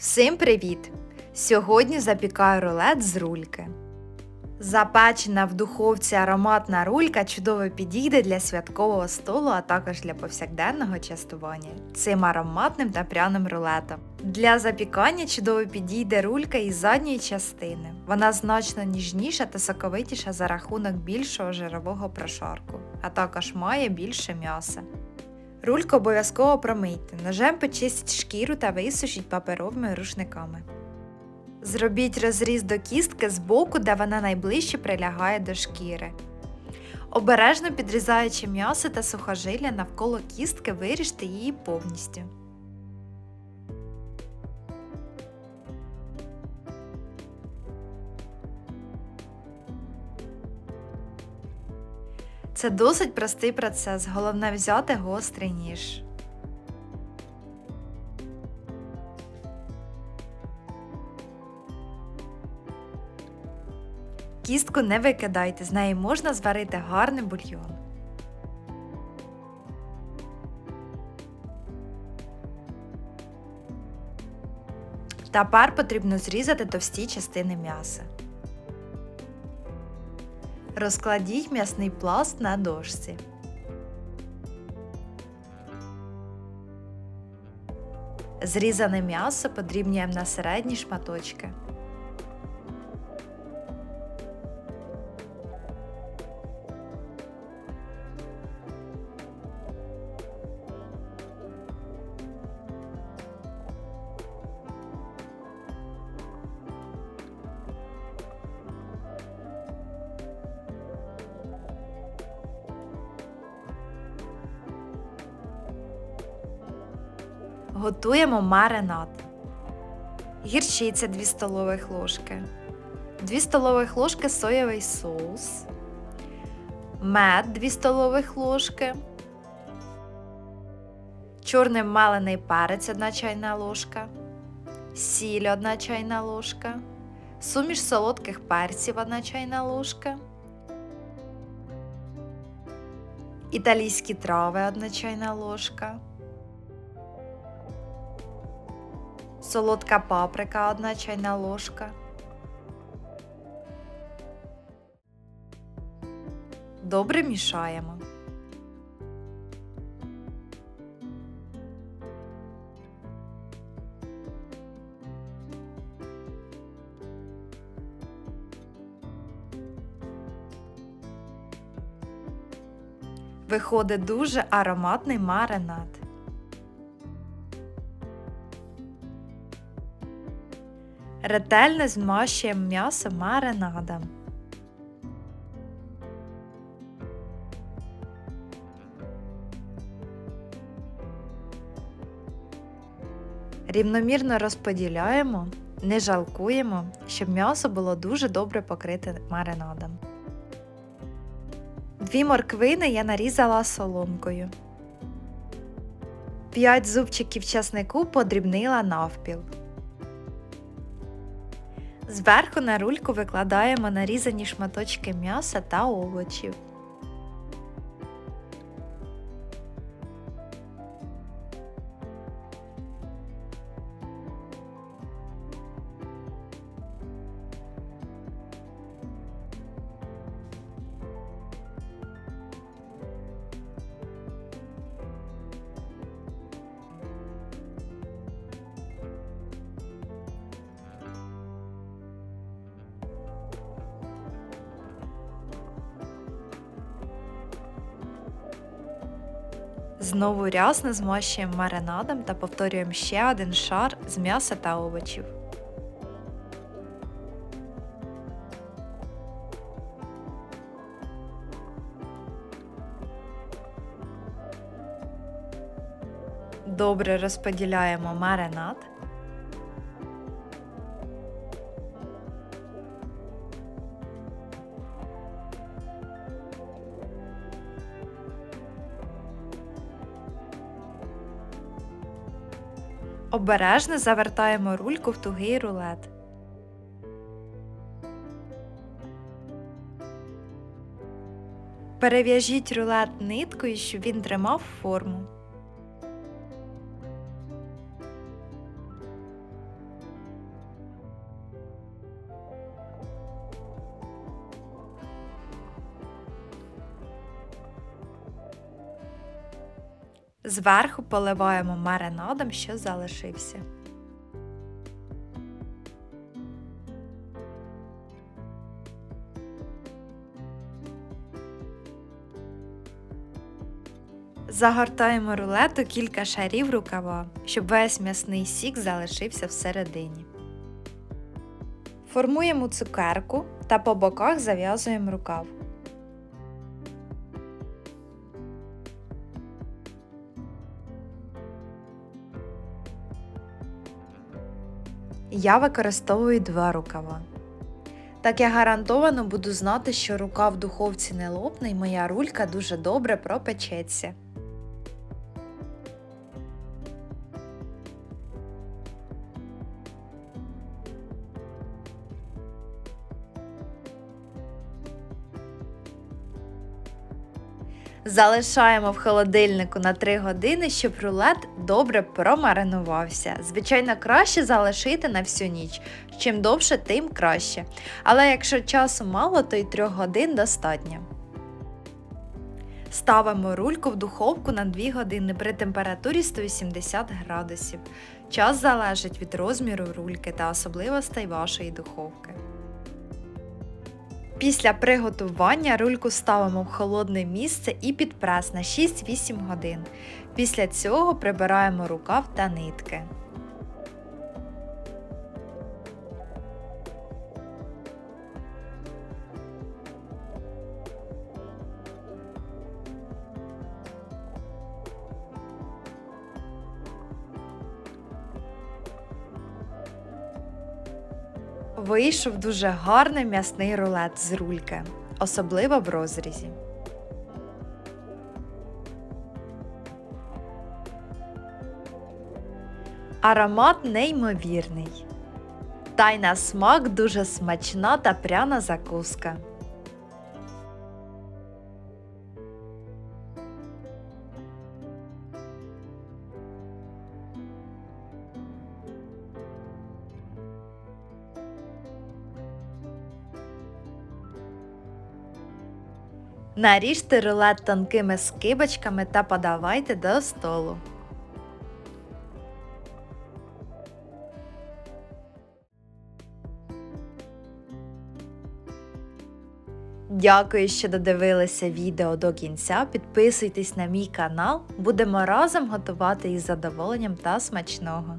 Всім привіт! Сьогодні запікаю рулет з рульки. Запечена в духовці ароматна рулька чудово підійде для святкового столу, а також для повсякденного частування цим ароматним та пряним рулетом. Для запікання чудово підійде рулька із задньої частини. Вона значно ніжніша та соковитіша за рахунок більшого жирового прошарку, а також має більше м'яса. Рульку обов'язково промийте, ножем почистіть шкіру та висушіть паперовими рушниками. Зробіть розріз до кістки з боку, де вона найближче прилягає до шкіри. Обережно підрізаючи м'ясо та сухожилля навколо кістки, виріжте її повністю. Це досить простий процес, головне взяти гострий ніж. Кістку не викидайте, з неї можна зварити гарний бульйон. Тепер потрібно зрізати товсті частини м'яса. Розкладіть м'ясний пласт на дошці. Зрізане м'ясо подрібнюємо на середні шматочки. Готуємо маринад. Гірчиця 2 столових ложки, 2 столових ложки соєвий соус, мед 2 столових ложки, чорний малений перець 1 чайна ложка, сіль 1 чайна ложка, суміш солодких перців 1 чайна ложка, італійські трави 1 чайна ложка. Солодка паприка 1 чайна ложка. Добре мішаємо. Виходить дуже ароматний маринад. Ретельно змащуємо м'ясо маринадом. Рівномірно розподіляємо, не жалкуємо, щоб м'ясо було дуже добре покрите маринадом. Дві морквини я нарізала соломкою. 5 зубчиків часнику подрібнила навпіл. Зверху на рульку викладаємо нарізані шматочки м'яса та овочів. Знову рясно змащуємо маринадом та повторюємо ще один шар з м'яса та овочів. Добре розподіляємо маринад. Обережно завертаємо рульку в тугий рулет. Перев'яжіть рулет ниткою, щоб він тримав форму. Зверху поливаємо маринадом, що залишився. Загортаємо рулет у кілька шарів рукава, щоб весь м'ясний сік залишився всередині. Формуємо цукерку та по боках зав'язуємо рукав. Я використовую два рукава. Так я гарантовано буду знати, що рука в духовці не лопне і моя рулька дуже добре пропечеться. Залишаємо в холодильнику на 3 години, щоб рулет добре промаринувався. Звичайно, краще залишити на всю ніч. Чим довше, тим краще. Але якщо часу мало, то й 3 годин достатньо. Ставимо рульку в духовку на 2 години при температурі 180 градусів. Час залежить від розміру рульки та особливостей вашої духовки. Після приготування рульку ставимо в холодне місце і під прес на 6-8 годин. Після цього прибираємо рукав та нитки. Вийшов дуже гарний м'ясний рулет з рульки, особливо в розрізі. Аромат неймовірний. Та й на смак дуже смачна та пряна закуска. Наріжте рулет тонкими скибочками та подавайте до столу. Дякую, що додивилися відео до кінця. Підписуйтесь на мій канал, будемо разом готувати із задоволенням та смачного.